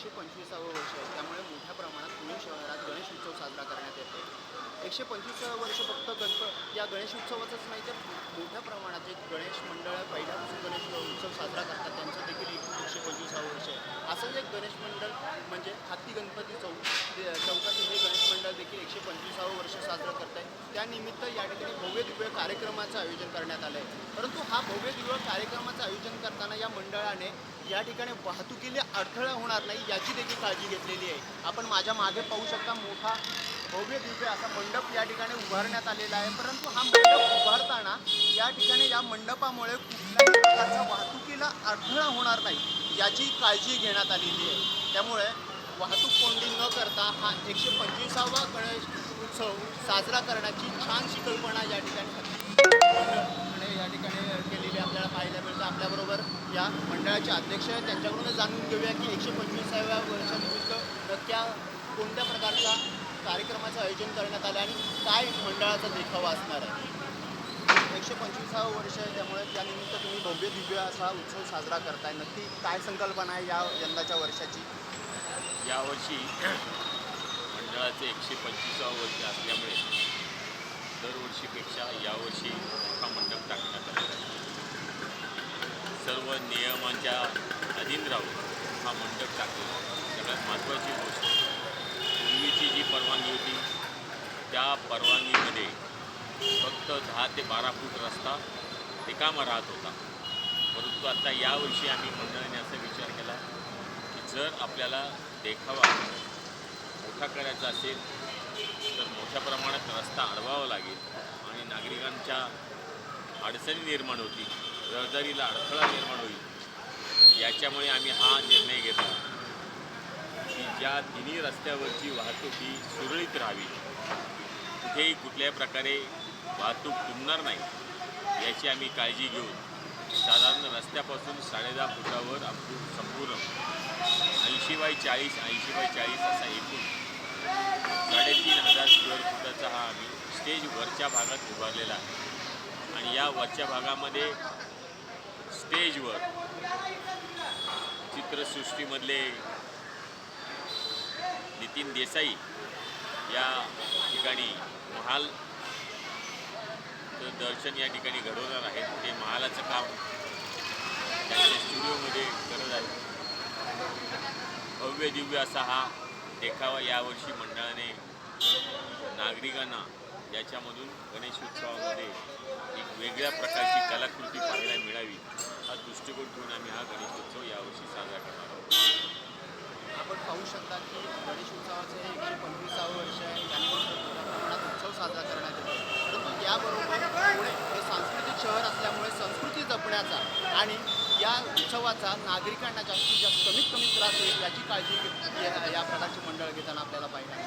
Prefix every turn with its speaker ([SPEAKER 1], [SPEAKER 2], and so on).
[SPEAKER 1] एकशे पंचवीसावं वर्ष आहे. त्यामुळे मोठ्या प्रमाणात पुणे शहरात गणेश उत्सव साजरा करण्यात येतो. एकशे पंचवीसावं वर्ष फक्त गणप या गणेश उत्सवाचंच नाही तर मोठ्या प्रमाणात जे गणेश मंडळ पहिल्यापासून गणेश उत्सव साजरा करतात. त्यांचं देखील एक एकशे पंचवीसावं वर्ष आहे. असंच एक गणेश मंडळ म्हणजे हाती गणपती चौक चौकातील हे गणेश मंडळ देखील एकशे पंचवीसावं वर्ष साजरं करत आहे त्यानिमित्त या ठिकाणी भव्य दिव्य कार्यक्रमाचं आयोजन करण्यात आलं आहे परंतु हा भव्य दिव्य आयोजन करताना या मंडळाने या ठिकाणी वाहतुकीला अडथळा होणार नाही याची देखील काळजी घेतलेली आहे. आपण माझ्या मागे पाहू शकता मोठा भव्य दिव्य असा मंडप या ठिकाणी उभारण्यात आलेला आहे. परंतु हा मंडप उभारताना या ठिकाणी या मंडपामुळे कुठल्याही वाहतुकीला अडथळा होणार नाही याची काळजी घेण्यात आलेली आहे. त्यामुळे वाहतूक कोंडी न करता हा एकशे पंचवीसावा गणेश उत्सव साजरा करण्याची छानशी कल्पना या ठिकाणी ठिकाणी केलेली आपल्याला पाहायला मिळतं. आपल्याबरोबर या मंडळाचे अध्यक्ष आहेत. त्यांच्याकडूनच जाणून घेऊया की एकशे पंचवीसाव्या वर्षानिमित्त त्या कोणत्या प्रकारचा कार्यक्रमाचं आयोजन करण्यात आलं आणि काय मंडळाचा देखावा असणार आहे? एकशे पंचवीसावं वर्ष आहे त्यामुळे त्यानिमित्त तुम्ही भव्य दिव्य असा उत्सव साजरा करताय. नक्की काय संकल्पना आहे या यंदाच्या वर्षाची?
[SPEAKER 2] यावर्षी मंडळाचे एकशे पंचवीसावं वर्ष असल्यामुळे दरवर्षीपेक्षा यावर्षी मोठा मंडप टाकण्यात आलेला आहे. सर्व नियमांच्या अधीन राहून हा मंडप टाकला सगळ्यात महत्त्वाची गोष्ट पूर्वीची जी परवानगी होती त्या परवानगीमध्ये फक्त दहा ते बारा फूट रस्ता रिकामा राहत होता. परंतु आता यावर्षी आम्ही मंडळाने असा विचार केला की जर आपल्याला देखावा मोठा करायचा असेल तर मोठ्या प्रमाणात रस्ता अडवावा लागेल आणि नागरिकांच्या अडचणी निर्माण होतील रहदारीला अडथळा निर्माण होईल याच्यामुळे आम्ही हा निर्णय घेतला. की ज्या तिन्ही रस्त्यावरची वाहतूक ही सुरळीत राहावी कुठेही कुठल्याही प्रकारे वाहतूक तुंबणार नाही याची आम्ही काळजी घेऊन साधारण रस्त्यापासून साडेदहा फुटावर आपण संपूर्ण ऐंशी बाय चाळीस ऐंशी बाय चाळीस असा एकूण स्क्वेअर हा आम्ही स्टेज वरच्या भागात उभारलेला आहे. आणि या वरच्या भागामध्ये स्टेजवर चित्रसृष्टीमधले नितीन देसाई या ठिकाणी महाल दर्शन या ठिकाणी घडवणार आहेत. ते महालाचं काम त्यांच्या स्टुडिओमध्ये करत आहेत. भव्य दिव्य असा हा देखावा यावर्षी मंडळाने नागरिकांना याच्यामधून गणेश उत्सवामध्ये एक वेगळ्या प्रकारची कलाकृती पाहायला मिळावी हा दृष्टिकोन ठेवून आम्ही हा गणेश उत्सव यावर्षी साजरा करणार आहोत.
[SPEAKER 1] आपण पाहू शकता की गणेश उत्सवाचे हे एकशे पंचवीसावं वर्ष आहे. यानिमित्त मोठ्या प्रमाणात उत्सव साजरा करण्यात येतो. परंतु याबरोबर पुणे हे सांस्कृतिक शहर असल्यामुळे संस्कृती जपण्याचा आणि या उत्सवाचा नागरिकांना जास्तीत जास्त कमीत कमी त्रास होईल याची काळजी या प्रकारची मंडळ घेताना आपल्याला पाहिजे